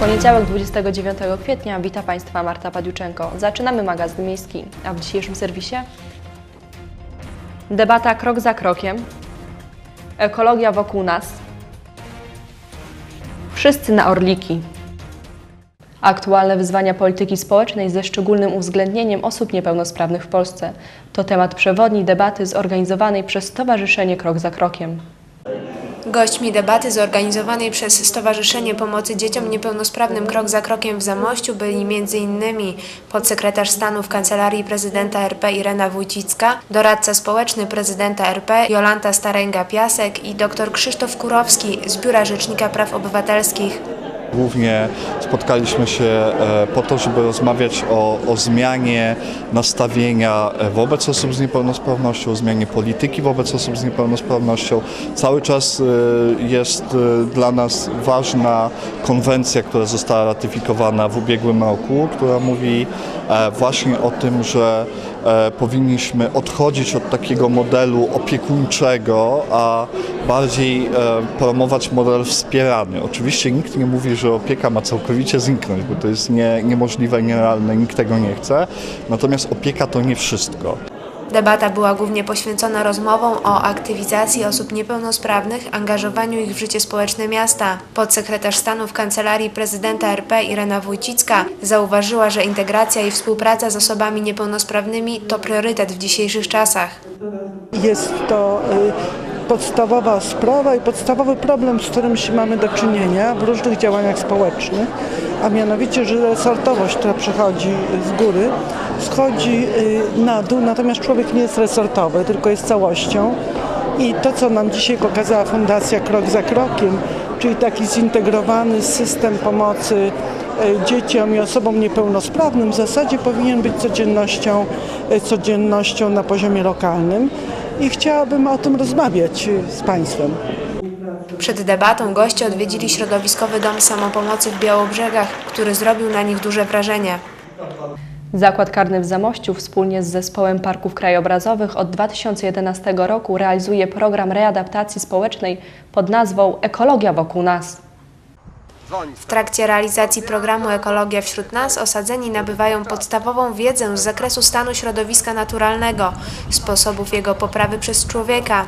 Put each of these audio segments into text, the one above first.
poniedziałek 29 kwietnia wita Państwa Marta Padiuczenko. Zaczynamy magazyn miejski, a w dzisiejszym serwisie debata krok za krokiem, ekologia wokół nas, wszyscy na orliki, aktualne wyzwania polityki społecznej ze szczególnym uwzględnieniem osób niepełnosprawnych w Polsce. To temat przewodni debaty zorganizowanej przez Stowarzyszenie Krok za Krokiem. Gośćmi debaty zorganizowanej przez Stowarzyszenie Pomocy Dzieciom Niepełnosprawnym Krok za Krokiem w Zamościu byli m.in. podsekretarz stanu w Kancelarii Prezydenta RP Irena Wójcicka, doradca społeczny prezydenta RP Jolanta Staręga-Piasek i dr Krzysztof Kurowski z Biura Rzecznika Praw Obywatelskich. Głównie spotkaliśmy się e, po to, żeby rozmawiać o, o zmianie nastawienia e, wobec osób z niepełnosprawnością, o zmianie polityki wobec osób z niepełnosprawnością. Cały czas e, jest dla nas ważna konwencja, która została ratyfikowana w ubiegłym roku, która mówi właśnie o tym, że powinniśmy odchodzić od takiego modelu opiekuńczego, a bardziej e, promować model wspierany. Oczywiście nikt nie mówi, że opieka ma całkowicie zniknąć, bo to jest nie, niemożliwe, nierealne, nikt tego nie chce. Natomiast opieka to nie wszystko. Debata była głównie poświęcona rozmowom o aktywizacji osób niepełnosprawnych, angażowaniu ich w życie społeczne miasta. Podsekretarz stanu w Kancelarii Prezydenta RP Irena Wójcicka zauważyła, że integracja i współpraca z osobami niepełnosprawnymi to priorytet w dzisiejszych czasach. Jest to y, podstawowa sprawa i podstawowy problem, z którym się mamy do czynienia w różnych działaniach społecznych, a mianowicie, że resortowość, która przychodzi z góry, schodzi y, na dół, natomiast człowiek nie jest resortowy, tylko jest całością. I to, co nam dzisiaj pokazała Fundacja Krok za Krokiem, czyli taki zintegrowany system pomocy e, dzieciom i osobom niepełnosprawnym w zasadzie powinien być codziennością, e, codziennością na poziomie lokalnym i chciałabym o tym rozmawiać z Państwem. Przed debatą goście odwiedzili środowiskowy dom samopomocy w Białobrzegach, który zrobił na nich duże wrażenie. Zakład Karny w Zamościu wspólnie z Zespołem Parków Krajobrazowych od 2011 roku realizuje program readaptacji społecznej pod nazwą Ekologia wokół nas. W trakcie realizacji programu Ekologia wśród nas osadzeni nabywają podstawową wiedzę z zakresu stanu środowiska naturalnego, sposobów jego poprawy przez człowieka.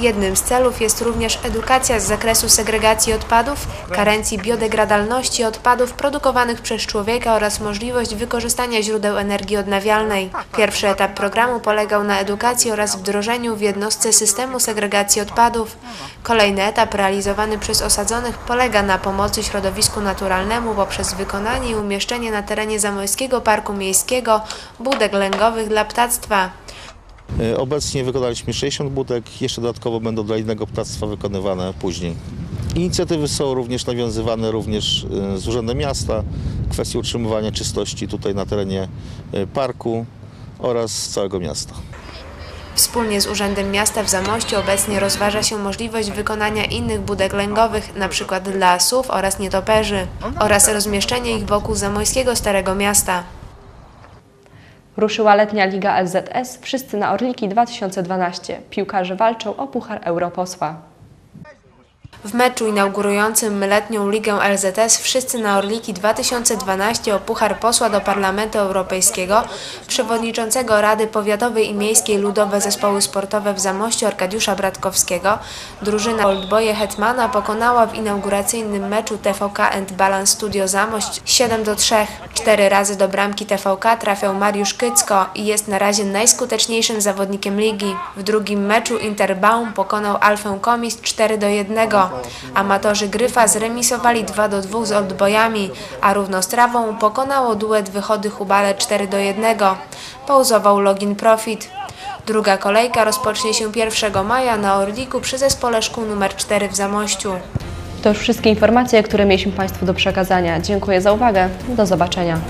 Jednym z celów jest również edukacja z zakresu segregacji odpadów, karencji biodegradalności odpadów produkowanych przez człowieka oraz możliwość wykorzystania źródeł energii odnawialnej. Pierwszy etap programu polegał na edukacji oraz wdrożeniu w jednostce systemu segregacji odpadów. Kolejny etap realizowany przez osadzonych polega na pomocy środowisku naturalnemu poprzez wykonanie i umieszczenie na terenie Zamojskiego Parku Miejskiego budek lęgowych dla ptactwa. E, Obecnie wykonaliśmy 60 budek, jeszcze dodatkowo będą dla innego ptactwa wykonywane później. Inicjatywy są również nawiązywane również e, z Urzędem Miasta, kwestie utrzymywania czystości tutaj na terenie e, parku oraz całego miasta. Wspólnie z Urzędem Miasta w Zamościu obecnie rozważa się możliwość wykonania innych budek lęgowych, np. dla sów oraz nietoperzy, oraz rozmieszczenie ich wokół Zamojskiego Starego Miasta. Ruszyła letnia Liga LZS Wszyscy na Orliki 2012. Piłkarze walczą o Puchar Europosła. W meczu inaugurującym letnią ligę LZS Wszyscy na Orliki 2012 o Puchar Posła do Parlamentu Europejskiego przewodniczącego Rady Powiatowej i Miejskiej Ludowe Zespoły Sportowe w Zamościu Arkadiusza Bratkowskiego drużyna Oldboye Hetmana pokonała w inauguracyjnym meczu TVK and Balance Studio Zamość 7 do 3. Cztery razy do bramki TVK trafiał Mariusz Kycko i jest na razie najskuteczniejszym zawodnikiem ligi. W drugim meczu Interbaum pokonał Alfę Komis 4 do 1. Amatorzy Gryfa zremisowali 2 do 2 z Oldboyami, a równostrawą pokonało duet Wychody Hubale 4 do 1. Pauzował Login Profit. Druga kolejka rozpocznie się 1 maja na Orliku przy zespole szkół nr 4 w Zamościu. To już wszystkie informacje, które mieliśmy Państwu do przekazania. Dziękuję za uwagę. Do zobaczenia.